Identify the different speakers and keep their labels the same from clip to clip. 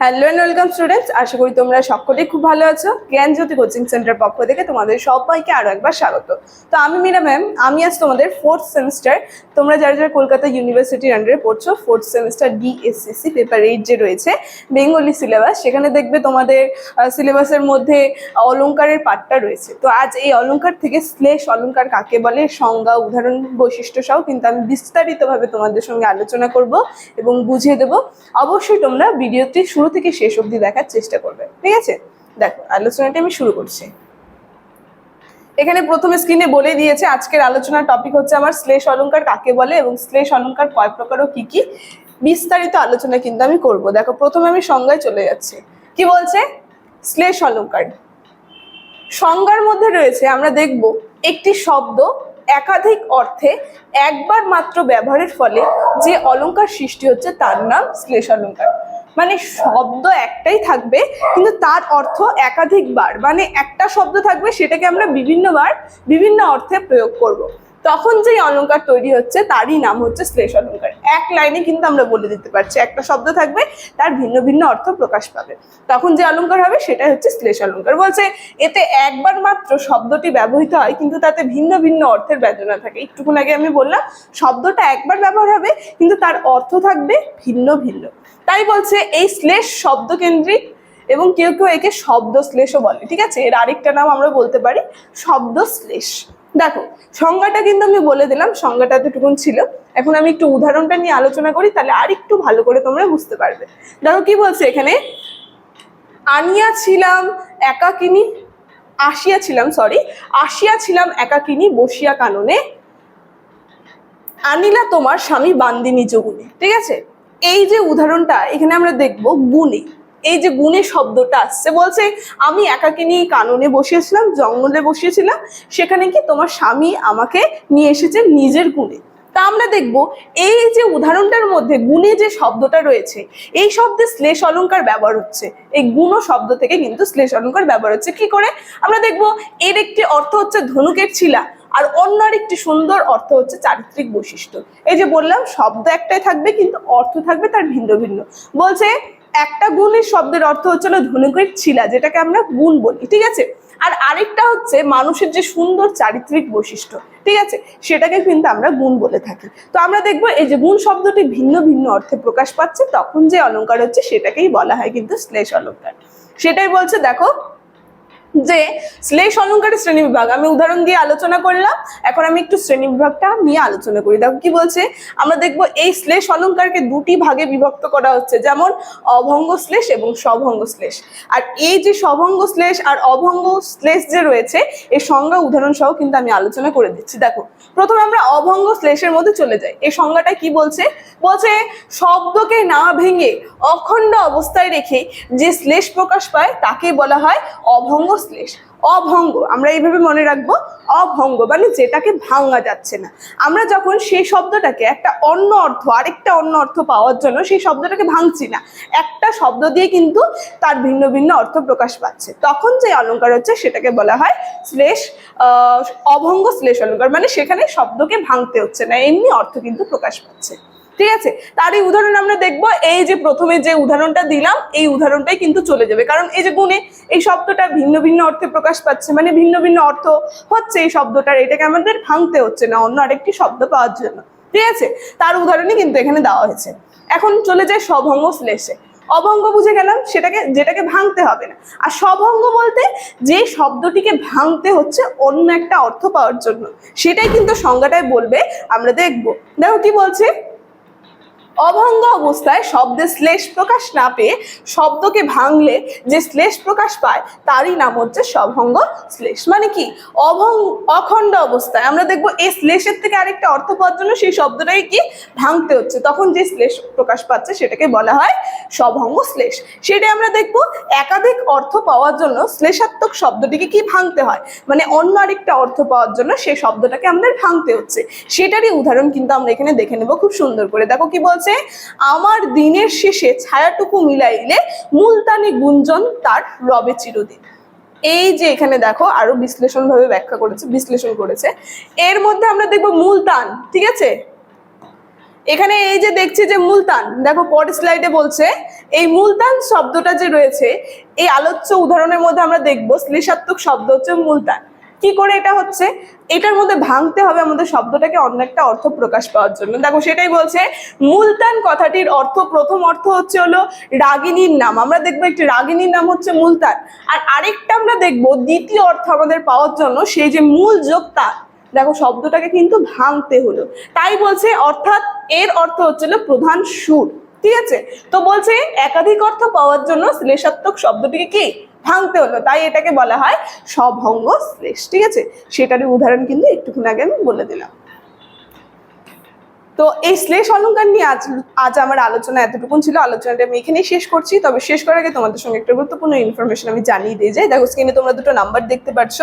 Speaker 1: Hello and welcome students আশা করি তোমরা সকলেই খুব ভালো আছো। জ্ঞানজ্যোতি কোচিং সেন্টার পক্ষ থেকে তোমাদের সবাইকে আরও একবার স্বাগত। তো আমি মীরা ম্যাম আমি আজ তোমাদের ফোর্থ সেমিস্টার তোমরা যারা যারা কলকাতা ইউনিভার্সিটির আন্ডারে পড়ছো fourth semester DSCC paper eight যে রয়েছে, বেঙ্গলি সিলেবাস সেখানে দেখবে তোমাদের সিলেবাসের মধ্যে অলংকারের পার্টটা রয়েছে। তো আজ এই অলংকার থেকে শ্লেষ অলংকার কাকে বলে, সংজ্ঞা, উদাহরণ, বৈশিষ্ট্য সহ কিন্তু আমি বিস্তারিতভাবে তোমাদের সঙ্গে আলোচনা করব এবং বুঝিয়ে দেবো। অবশ্যই তোমরা ভিডিওটি শুরু থেকে শেষ অবধি দেখার চেষ্টা করবে। ঠিক আছে? দেখো, আলোচনাটি আমি শুরু করছি। এখানে প্রথমে স্ক্রিনে বলে দিয়েছে, আজকের আলোচনার টপিক হচ্ছে আমার শ্লেষ অলংকার কাকে বলে এবং শ্লেষ অলংকার কয় প্রকার ও কি কি। বিস্তারিত আলোচনা কিন্তু আমি করব। দেখো, প্রথমে আমি সংজ্ঞায় চলে যাচ্ছি। কি বলছে? শ্লেষ অলঙ্কার সংজ্ঞার মধ্যে রয়েছে, আমরা দেখব একটি শব্দ একাধিক অর্থে একবার মাত্র ব্যবহারের ফলে যে অলংকার সৃষ্টি হচ্ছে তার নাম শ্লেষ অলংকার। মানে শব্দ একটাই থাকবে, কিন্তু তার অর্থ একাধিকবার মানে একটা শব্দ থাকবে, সেটাকে আমরা বিভিন্নবার, বিভিন্ন অর্থে প্রয়োগ করব। তখন যে অলংকার তৈরি হচ্ছে, তারই নাম হচ্ছে শ্লেষ অলংকার। এক লাইনে কিন্তু আমরা বলে দিতে পারছি। একটা শব্দ থাকবে, তার ভিন্ন ভিন্ন অর্থ প্রকাশ পাবে। তখন যে অলংকার হবে, সেটাই হচ্ছে শ্লেষ অলংকার। বলছে, এতে একবার মাত্র শব্দটি ব্যবহৃত হয়, কিন্তু তাতে ভিন্ন ভিন্ন অর্থের ব্যঞ্জনা থাকে। একটুক্ষণ আগে আমি বললাম, শব্দটা একবার ব্যবহার হবে, কিন্তু তার অর্থ থাকবে ভিন্ন ভিন্ন। তাই বলছে, এই শ্লেষ শব্দকেন্দ্রিক এবং কেউ কেউ একে শব্দ শ্লেষও বলে। ঠিক আছে? এর আরেকটা নাম আমরা বলতে পারি শব্দ শ্লেষ দেখো, সংজ্ঞাটা কিন্তু আমি বলে দিলাম, সংজ্ঞাটা এতটুকুন ছিল। এখন আমি একটু উদাহরণটা নিয়ে আলোচনা করি, তাহলে আর একটু ভালো করে তোমরা বুঝতে পারবে। দেখো কি বলছে এখানে? আনিয়া ছিলাম একাকিনী আসিয়া ছিলাম সরি আসিয়া ছিলাম একাকিনী বসিয়া কাননে, আনিলা তোমার স্বামী বান্দিনী যোগুনে ঠিক আছে? এই যে উদাহরণটা, এখানে আমরা দেখব গুণে। এই যে গুণে শব্দটা আসছে, বলছে, আমি একাকে নিয়ে কাননে বসিয়েছিলাম, জঙ্গলে বসিয়েছিলাম, সেখানে কি তোমার স্বামী আমাকে নিয়ে এসেছে নিজের গুণে? তা আমরা দেখব, এই যে উদাহরণটার মধ্যে গুণে যে শব্দটা রয়েছে, এই শব্দে শ্লেষ অলঙ্কার ব্যবহার হচ্ছে। এই গুণ শব্দ থেকে কিন্তু শ্লেষ অলঙ্কার ব্যবহার হচ্ছে। কি করে? আমরা দেখব, এর একটি অর্থ হচ্ছে ধনুকের ছিলা, আর অন্য আরেকটি সুন্দর অর্থ হচ্ছে চারিত্রিক বৈশিষ্ট্য। এই যে বললাম, শব্দ একটাই থাকবে, কিন্তু অর্থ থাকবে তার ভিন্ন ভিন্ন। বলছে, একটা গুণের শব্দের অর্থ হচ্ছিল ধনুকের ছিলা, যেটাকে আমরা গুণ বলি, ঠিক আছে? আর আরেকটা হচ্ছে মানুষের যে সুন্দর চারিত্রিক বৈশিষ্ট্য, ঠিক আছে? সেটাকে কিন্তু আমরা গুণ বলে থাকি। তো আমরা দেখব এই যে গুণ শব্দটি ভিন্ন ভিন্ন অর্থে প্রকাশ পাচ্ছে, তখন যে অলঙ্কার হচ্ছে সেটাকেই বলা হয় কিন্তু শ্লেষ অলঙ্কার। সেটাই বলছে, দেখো যে শ্লেষ অলঙ্কারের শ্রেণি বিভাগ। আমি উদাহরণ দিয়ে আলোচনা করলাম, এখন আমি একটু শ্রেণি বিভাগটা নিয়ে আলোচনা করি। দেখো কি বলছে? আমরা দেখব এই শ্লেষ অলঙ্কারকে দুটি ভাগে বিভক্ত করা হচ্ছে, যেমন অভঙ্গ শ্লেষ এবং সভঙ্গ শ্লেষ। আর এই যে সভঙ্গ শ্লেষ আর অভঙ্গ শ্লেষ যে রয়েছে এই সংজ্ঞা উদাহরণ সহ কিন্তু আমি আলোচনা করে দিচ্ছি। দেখো, প্রথমে আমরা অভঙ্গ শ্লেষের মধ্যে চলে যাই। এই সংজ্ঞাটা কি বলছে? বলছে শব্দকে না ভেঙে অখণ্ড অবস্থায় রেখে যে শ্লেষ প্রকাশ পায়, তাকে বলা হয় অভঙ্গ শ্লেষ অভঙ্গ। আমরা এইভাবে মনে রাখব অভঙ্গ মানে যেটাকে ভাঙা যাচ্ছে না। আমরা যখন সেই শব্দটাকে একটা অন্য অর্থ, আরেকটা অন্য অর্থ পাওয়ার জন্য সেই শব্দটাকে ভাঙছি না, একটা শব্দ দিয়ে কিন্তু তার ভিন্ন ভিন্ন অর্থ প্রকাশ পাচ্ছে। তখন যে অলংকার হচ্ছে সেটাকে বলা হয় শ্লেষ অভঙ্গ শ্লেষ অলংকার মানে সেখানে শব্দকে ভাঙতে হচ্ছে না, এমনি অর্থ কিন্তু প্রকাশ পাচ্ছে। ঠিক আছে? তার এই উদাহরণ আমরা দেখব, এই যে প্রথমে যে উদাহরণটা দিলাম, এই উদাহরণটাই কিন্তু চলে যাবে। কারণ এই যে গুণে এই শব্দটা ভিন্ন ভিন্ন অর্থে প্রকাশ পাচ্ছে মানে ভিন্ন ভিন্ন অর্থ হচ্ছে এই শব্দটার, এটাকে আমাদের ভাঙতে হচ্ছে না, অন্য আরেকটি শব্দ পাওয়ার জন্য। ঠিক আছে? তার উদাহরণই কিন্তু এখানে দেওয়া হয়েছে। এখন চলে যায় সভঙ্গ শ্লেষে। অভঙ্গ বুঝে গেলাম, সেটাকে, যেটাকে ভাঙতে হবে না। আর সভঙ্গ বলতে যে শব্দটিকে ভাঙতে হচ্ছে অন্য একটা অর্থ পাওয়ার জন্য, সেটাই কিন্তু সংজ্ঞাটায় বলবে, আমরা দেখব। দেখো কি বলছে? অভঙ্গ অবস্থায় শব্দের শ্লেষ প্রকাশ না পেয়ে শব্দকে ভাঙলে যে শ্লেষ প্রকাশ পায়, তারই নাম হচ্ছে সভঙ্গ শ্লেষ। মানে কি? অভঙ্গ অখণ্ড অবস্থায়। আমরা দেখব এই শ্লেষের থেকে আরেকটা অর্থ পাওয়ার জন্য সেই শব্দটাই কি? ভাঙতে হচ্ছে। তখন যে শ্লেষ প্রকাশ পাচ্ছে সেটাকে বলা হয় সভঙ্গ শ্লেষ। সেটাই আমরা দেখব একাধিক অর্থ পাওয়ার জন্য শ্লেষাত্মক শব্দটিকে কি ভাঙতে হয়? মানে অন্য আরেকটা অর্থ পাওয়ার জন্য সেই শব্দটাকে আমাদের ভাঙতে হচ্ছে। সেটারই উদাহরণ কিন্তু আমরা এখানে দেখে নেব খুব সুন্দর করে। দেখো কি বলছে? আমার দিনের শেষে ছায়াটুকু মিলাইলে মুলতানি গুঞ্জন তার রবে চিরদিন। এই যে এখানে দেখো আরও বিশ্লেষণ ভাবে ব্যাখ্যা করেছে, বিশ্লেষণ করেছে। এর মধ্যে আমরা দেখব মুলতান, ঠিক আছে? এখানে এই যে দেখছি যে মুলতান, দেখো পরের স্লাইডে বলছে, এই মুলতান শব্দটা যে রয়েছে, এই আলোচ্য উদাহরণের মধ্যে আমরা দেখব শ্লেষাত্মক শব্দ হচ্ছে মুলতান। কি করে এটা হচ্ছে? এটার মধ্যে ভাঙতে হবে আমাদের শব্দটাকে অন্য একটা অর্থ প্রকাশ পাওয়ার জন্য। দেখো সেটাই বলছে, মুলতান কথাটির অর্থ, প্রথম অর্থ হচ্ছে হলো রাগিনীর নাম। আমরা দেখব একটি রাগিনীর নাম হচ্ছে মুলতান। আর আরেকটা আমরা দেখব, দ্বিতীয় অর্থ আমাদের পাওয়ার জন্য, সেই যে মূল যোগতা দেখো শব্দটাকে কিন্তু ভাঙতে হলো। তাই বলছে, অর্থাৎ এর অর্থ হচ্ছিল প্রধান সুর, ঠিক আছে? তো বলছে, একাধিক অর্থ পাওয়ার জন্য শ্লেষাত্মক শব্দটিকে কি? ভাঙতে হলো। তাই এটাকে বলা হয় সভঙ্গ শ্লেষ ঠিক আছে? সেটারই উদাহরণ কিন্তু একটুক্ষণ আগে আমি বলে দিলাম। তো এই শ্লেষ অলঙ্কার নিয়ে আজ আজ আমার আলোচনা এতটুকু ছিল। আলোচনাটা আমি এখানেই শেষ করছি। তবে শেষ করার আগে তোমাদের সঙ্গে একটা গুরুত্বপূর্ণ ইনফরমেশন আমি জানিয়ে দিয়ে যাই। দেখো স্ক্রিনে তোমরা দুটো নাম্বার দেখতে পাচ্ছ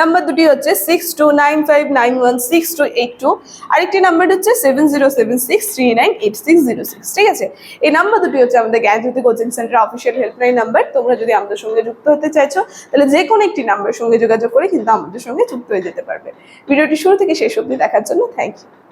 Speaker 1: নাম্বার দুটি হচ্ছে six two nine five nine one six two eight two আরেকটি নাম্বার হচ্ছে seven zero seven six three nine eight six zero six ঠিক আছে? এই নাম্বার দুটি হচ্ছে আমাদের Gyanjyoti coaching centre official helpline number তোমরা যদি আমাদের সঙ্গে যুক্ত হতে চাইছো, তাহলে যে কোনো একটি নাম্বারের সঙ্গে যোগাযোগ করে কিন্তু আমাদের সঙ্গে যুক্ত হয়ে যেতে পারবে। ভিডিওটি শুরু থেকে শেষ অবধি দেখার জন্য থ্যাংক ইউ